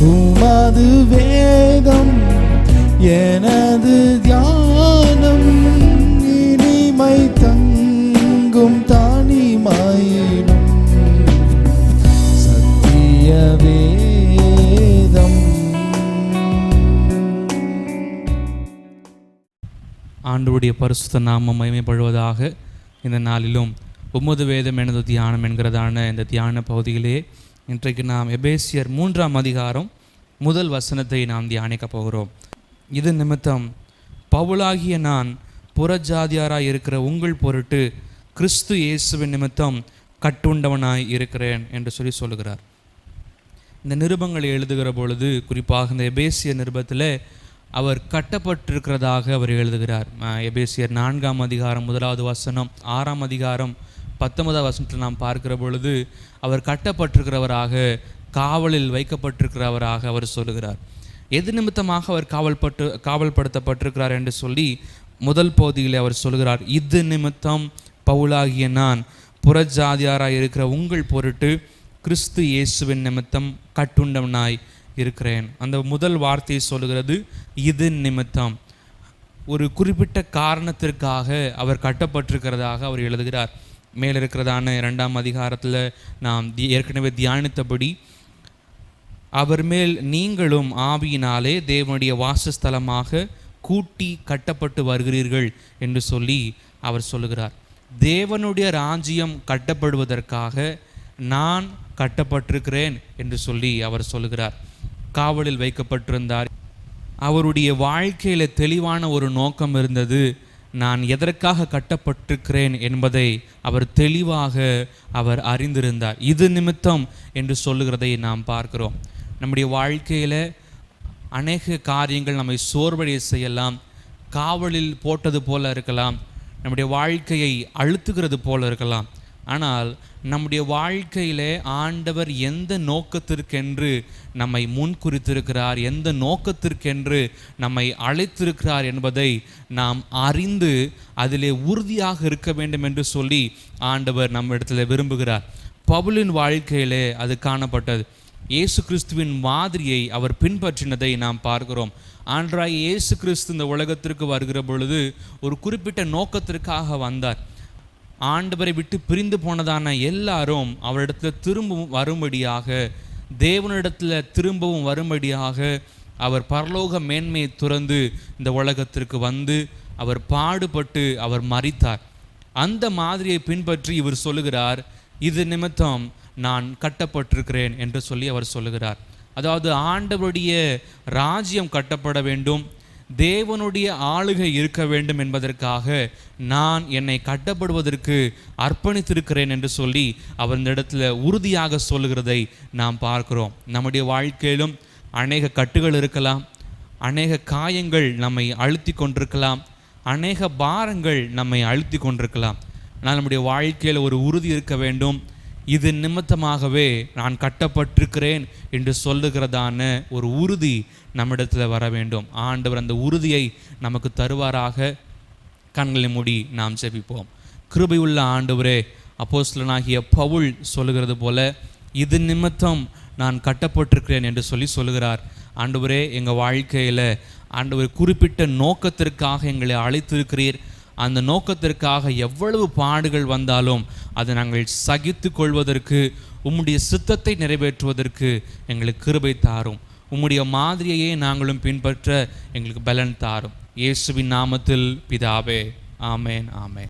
உமது வேதம் எனது தியானம். இனிமை தங்கும் தானிமாயிடும் சத்திய வேதம். ஆண்டவருடைய பரிசுத்த நாமம் மகிமைப்படுவதாக இந்த நாளிலும் உமது வேதம் எனது தியானம் என்கிறதான இந்த தியான பகுதியிலே இன்றைக்கு நாம் எபேசியர் மூன்றாம் அதிகாரம் முதல் வசனத்தை நாம் தியானிக்க போகிறோம். இது நிமித்தம் பவுலாகிய நான் புறஜாதியாராக இருக்கிற உங்கள் பொருட்டு கிறிஸ்து இயேசுவின் நிமித்தம் கட்டுண்டவனாய் இருக்கிறேன் என்று சொல்லி சொல்லுகிறார். இந்த நிருபங்களை எழுதுகிற பொழுது குறிப்பாக இந்த எபேசிய நிருபத்தில் அவர் கட்டப்பட்டிருக்கிறதாக அவர் எழுதுகிறார். அஹ் எபேசியர் நான்காம் அதிகாரம் முதலாவது வசனம் ஆறாம் அதிகாரம் பத்தொன்பதாம் வசனத்தில் நாம் பார்க்கிற பொழுது அவர் கட்டப்பட்டிருக்கிறவராக காவலில் வைக்கப்பட்டிருக்கிறவராக அவர் சொல்லுகிறார். எது நிமித்தமாக அவர் காவல்பட்டு காவல்படுத்தப்பட்டிருக்கிறார் என்று சொல்லி முதல் பகுதியில் அவர் சொல்கிறார் இது நிமித்தம் பவுலாகிய நான் புறஜாதியாராக இருக்கிற உங்கள் பொருட்டு கிறிஸ்து இயேசுவின் நிமித்தம் கட்டுண்டவனாய் இருக்கிறேன். அந்த முதல் வார்த்தையை சொல்லுகிறது இது நிமித்தம். ஒரு குறிப்பிட்ட காரணத்திற்காக அவர் கட்டப்பட்டிருக்கிறதாக அவர் எழுதுகிறார். மேல் இருக்கிறதான இரண்டாம் அதிகாரத்தில் நாம் ஏற்கனவே தியானித்தபடி அவர் மேல் நீங்களும் ஆவியினாலே தேவனுடைய வாசஸ்தலமாக கூட்டி கட்டப்பட்டு வருகிறீர்கள் என்று சொல்லி அவர் சொல்லுகிறார். தேவனுடைய ராஜ்யம் கட்டப்படுவதற்காக நான் கட்டப்பட்டிருக்கிறேன் என்று சொல்லி அவர் சொல்லுகிறார். காவலில் வைக்கப்பட்டிருந்தார். அவருடைய வாழ்க்கையில தெளிவான ஒரு நோக்கம் இருந்தது. நான் எதற்காக கட்டப்பட்டிருக்கிறேன் என்பதை அவர் தெளிவாக அவர் அறிந்திருந்தார். இது நிமித்தம் என்று சொல்லுகிறதை நாம் பார்க்கிறோம். நம்முடைய வாழ்க்கையில் அநேக காரியங்கள் நம்மை சோர்வடைய செய்யலாம். காவலில் போட்டது போல இருக்கலாம். நம்முடைய வாழ்க்கையை அழுத்துகிறது போல இருக்கலாம். ஆனால் நம்முடைய வாழ்க்கையிலே ஆண்டவர் எந்த நோக்கத்திற்கென்று நம்மை முன்குறித்திருக்கிறார் எந்த நோக்கத்திற்கென்று நம்மை அழைத்திருக்கிறார் என்பதை நாம் அறிந்து அதிலே உறுதியாக இருக்க வேண்டும் என்று சொல்லி ஆண்டவர் நம்மிடத்தில் விரும்புகிறார். பவுலின் வாழ்க்கையிலே அது காணப்பட்டது. இயேசு கிறிஸ்துவின் மாதிரியை அவர் பின்பற்றினதை நாம் பார்க்கிறோம். ஆண்டராய் இயேசு கிறிஸ்து இந்த உலகத்திற்கு வருகிற பொழுது ஒரு குறிப்பிட்ட நோக்கத்திற்காக வந்தார். ஆண்டவரை விட்டு பிரிந்து போனதான எல்லாரும் அவரிடத்துல திரும்பவும் வரும்படியாக தேவனிடத்தில் திரும்பவும் வரும்படியாக அவர் பரலோக மேன்மையை துறந்து இந்த உலகத்திற்கு வந்து அவர் பாடுபட்டு அவர் மறித்தார் அந்த மாதிரியை பின்பற்றி இவர் சொல்லுகிறார் இது நிமித்தம் நான் கட்டப்பட்டிருக்கிறேன் என்று சொல்லி அவர் சொல்லுகிறார். அதாவது ஆண்டவருடைய ராஜ்யம் கட்டப்பட வேண்டும் தேவனுடைய ஆளுகை இருக்க வேண்டும் என்பதற்காக நான் என்னை கட்டப்படுவதற்கு அர்ப்பணித்திருக்கிறேன் என்று சொல்லி அவர் இந்த இடத்துல உறுதியாக சொல்லுகிறதை நாம் பார்க்கிறோம். நம்முடைய வாழ்க்கையிலும் அநேக கட்டுகள் இருக்கலாம் அநேக காயங்கள் நம்மை அழுத்தி கொண்டிருக்கலாம் அநேக பாரங்கள் நம்மை அழுத்தி கொண்டிருக்கலாம். ஆனால் நம்முடைய வாழ்க்கையில் ஒரு உறுதி இருக்க வேண்டும். இது நிமித்தமாகவே நான் கட்டப்பட்டிருக்கிறேன் என்று சொல்லுகிறதான ஒரு உறுதி நம்மிடத்தில் வர வேண்டும். ஆண்டவர் அந்த உறுதியை நமக்கு தருவாராக. கண்களை மூடி நாம் ஜெபிப்போம். கிருபையுள்ள ஆண்டவரே அப்போஸ்லனாகிய பவுல் சொல்லுகிறது போல இது நிமித்தம் நான் கட்டப்பட்டிருக்கிறேன் என்று சொல்லி சொல்லுகிறார். ஆண்டவரே எங்கள் வாழ்க்கையில் ஆண்டவர் குறிப்பிட்ட நோக்கத்திற்காக எங்களை அழைத்திருக்கிறீர். அந்த நோக்கத்திற்காக எவ்வளவு பாடுகள் வந்தாலும் அதை நாங்கள் சகித்து கொள்வதற்கு உம்முடைய சித்தத்தை நிறைவேற்றுவதற்கு எங்களுக்கு கிருபை தாரும். உம்முடைய மாதிரியையே நாங்களும் பின்பற்ற எங்களுக்கு பலன் தாரும். இயேசுவின் நாமத்தில் பிதாவே ஆமேன் ஆமேன்.